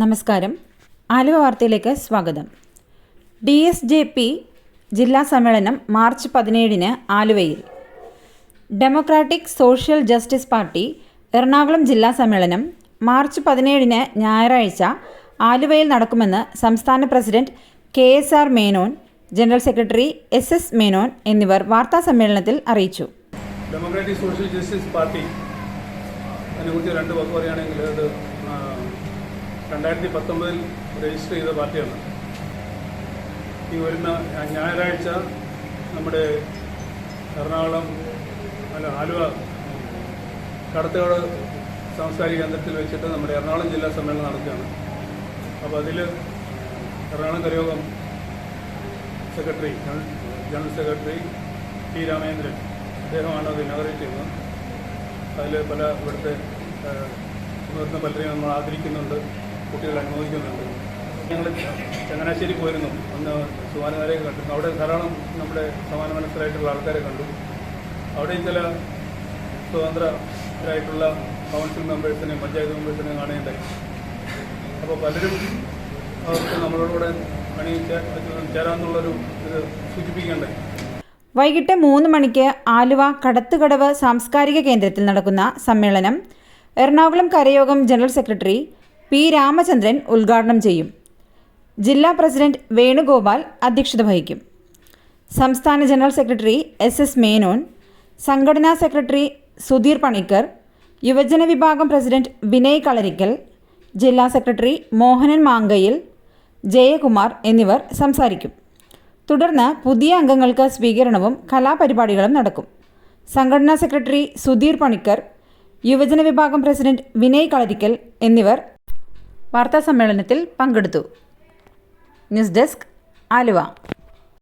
നമസ്കാരം. ആലുവ വാർത്തയിലേക്ക് സ്വാഗതം. ഡി എസ് ജെ പി ജില്ലാ സമ്മേളനം മാർച്ച് പതിനേഴിന് ആലുവയിൽ. Democratic Social Justice Party Ernakulam ജില്ലാ സമ്മേളനം മാർച്ച് പതിനേഴിന് ഞായറാഴ്ച ആലുവയിൽ നടക്കുമെന്ന് സംസ്ഥാന president K S R Menon general secretary S S Menon എന്നിവർ വാർത്താ സമ്മേളനത്തിൽ അറിയിച്ചു. ഡെമോക്രാറ്റിക് സോഷ്യൽ ജസ്റ്റിസ് പാർട്ടി അതിനെക്കുറിച്ച് രണ്ട് വാക്ക് പറയുകയാണെങ്കിൽ അത് രണ്ടായിരത്തി പത്തൊമ്പതിൽ രജിസ്റ്റർ ചെയ്ത പാർട്ടിയാണ്. ഈ വരുന്ന ഞായറാഴ്ച നമ്മുടെ എറണാകുളം അല്ല ആലുവ കടത്തോട് സാംസ്കാരിക കേന്ദ്രത്തിൽ വെച്ചിട്ട് നമ്മുടെ എറണാകുളം ജില്ലാ സമ്മേളനം നടക്കുകയാണ്. അപ്പോൾ അതിൽ Ernakulam കരയോഗം secretary general secretary T Ramendran അദ്ദേഹമാണ് അത് ഇനോഗ്രേറ്റ് ചെയ്യുന്നത് അതിൽ പല ഇവിടുത്തെ മുതിർന്ന പലരെയും നമ്മൾ ആദരിക്കുന്നുണ്ട്. കുട്ടികൾ അനുമോദിക്കുന്നുണ്ട് ഞങ്ങൾ ചങ്ങനാശ്ശേരി പോയിരുന്നു. അന്ന് സുമാനമാരെ കണ്ടു. അവിടെ ധാരാളം നമ്മുടെ സമാന മനസ്സിലായിട്ടുള്ള ആൾക്കാരെ കണ്ടു. അവിടെയും ചില സ്വതന്ത്രരായിട്ടുള്ള കൗൺസിൽ മെമ്പേഴ്സിനെ പഞ്ചായത്ത് മെമ്പേഴ്സിനെ കാണേണ്ടായി. അപ്പോൾ പലരും അവർക്ക് നമ്മളോടുകൂടെ അണി ചേരാമെന്നുള്ളൊരു ഇത് സൂചിപ്പിക്കേണ്ടായി. വൈകിട്ട് മൂന്ന് മണിക്ക് ആലുവ കടത്തുകടവ് സാംസ്കാരിക കേന്ദ്രത്തിൽ നടക്കുന്ന സമ്മേളനം. എറണാകുളം കരയോഗം ജനറൽ സെക്രട്ടറി പി രാമചന്ദ്രൻ ഉദ്ഘാടനം ചെയ്യും. ജില്ലാ പ്രസിഡന്റ് വേണുഗോപാൽ അധ്യക്ഷത വഹിക്കും. സംസ്ഥാന general secretary S S Menon സംഘടനാ സെക്രട്ടറി സുധീർ പണിക്കർ യുവജന വിഭാഗം പ്രസിഡന്റ് വിനയ് കളരിക്കൽ ജില്ലാ സെക്രട്ടറി മോഹനൻ മാങ്കയിൽ ജയകുമാർ എന്നിവർ സംസാരിക്കും. തുടർന്ന് പുതിയ അംഗങ്ങൾക്ക് സ്വീകരണവും കലാപരിപാടികളും നടക്കും. സംഘടനാ സെക്രട്ടറി സുധീർ പണിക്കർ യുവജന വിഭാഗം പ്രസിഡന്റ് വിനയ് കളരിക്കൽ എന്നിവർ വാർത്താസമ്മേളനത്തിൽ പങ്കെടുത്തു. News desk Aluva.